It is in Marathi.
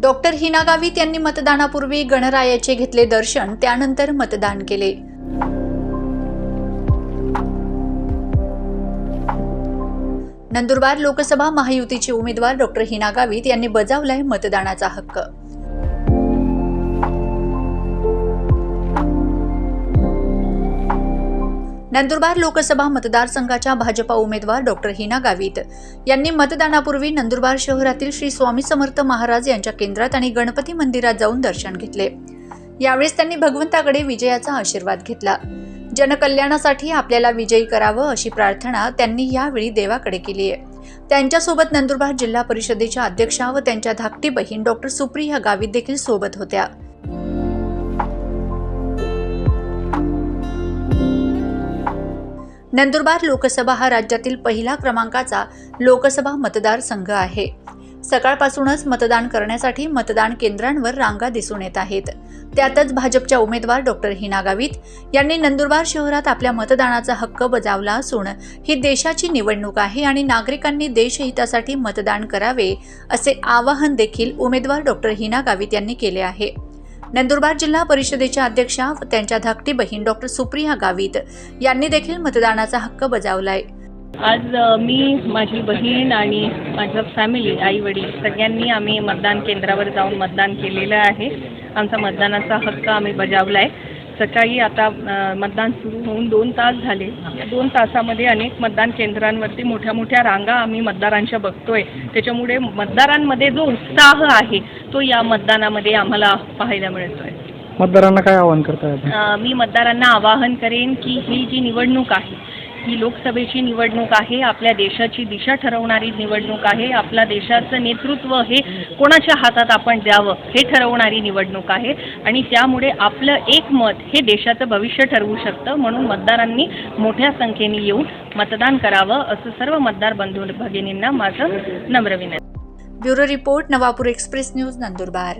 डॉक्टर हिना गावित यांनी मतदानापूर्वी गणरायाचे घेतले दर्शन त्यानंतर मतदान केले. नंदुरबार लोकसभा महायुतीचे उमेदवार डॉक्टर हिना गावित यांनी बजावलाय मतदानाचा हक्क. नंदुरबार लोकसभा मतदारसंघाच्या भाजपा उमेदवार डॉक्टर हिना गावित यांनी मतदानापूर्वी नंदुरबार शहरातील श्री स्वामी समर्थ महाराज यांच्या केंद्रात आणि गणपती मंदिरात जाऊन दर्शन घेतले. यावेळेस त्यांनी भगवंताकडे विजयाचा आशीर्वाद घेतला. जनकल्याणासाठी आपल्याला विजयी करावं अशी प्रार्थना त्यांनी यावेळी देवाकडे केली आहे. त्यांच्यासोबत नंदुरबार जिल्हा परिषदेच्या अध्यक्षा व त्यांच्या धाकटी बहीण डॉक्टर सुप्रिया गावित देखील सोबत होत्या. नंदुरबार लोकसभा हा राज्यातील पहिला क्रमांकाचा लोकसभा मतदारसंघ आहे. सकाळपासूनच मतदान करण्यासाठी मतदान केंद्रांवर रांगा दिसून येत आहेत. त्यातच भाजपच्या उमेदवार डॉक्टर हिना गावित यांनी नंदुरबार शहरात आपल्या मतदानाचा हक्क बजावला असून ही देशाची निवडणूक आहे आणि नागरिकांनी देशहितासाठी मतदान करावे असे आवाहन देखील उमेदवार डॉक्टर हिना गावित यांनी केले आहे. नंदुरबार जिल्हा परिषदेच्या अध्यक्षा व त्यांच्या धाकटी बहीण डॉक्टर सुप्रिया गावित यांनी देखील मतदानाचा हक्क बजावलाय. आज मी माझी बहीण आणि माझं फॅमिली आई वडील सगळ्यांनी आम्ही मतदान केंद्रावर जाऊन मतदान केलेलं आहे. आमचा मतदानाचा हक्क आम्ही बजावला आहे सकाळी आता मतदान सुरू होऊन दोन तास झाले. या दोन तासामध्ये अनेक मतदान केंद्रांवरती मोठ्या मोठ्या रांगा आम्ही मतदारांच्या बघतोय. त्याच्यामुळे मतदारांमध्ये जो उत्साह आहे तो या मतदानामध्ये आम्हाला पाहायला मिळतोय. मतदारांना काय आवाहन करताय मी मतदारांना आवाहन करेन की ही जी निवडणूक आहे ही लोकसभेची निवडणूक आहे आपल्या देशाची दिशा ठरवणारी निवडणूक आहे आपल्या देशाचं नेतृत्व हे कोणाच्या हातात आपण द्यावं हे ठरवणारी निवडणूक आहे आणि त्यामुळे आपलं एक मत हे देशाचं भविष्य ठरवू शकतं म्हणून मतदारांनी मोठ्या संख्येने येऊन मतदान करावं असं सर्व मतदार बंधू भगिनींना माझं नम्र विनंती. Bureau report Navapur express news Nandurbar.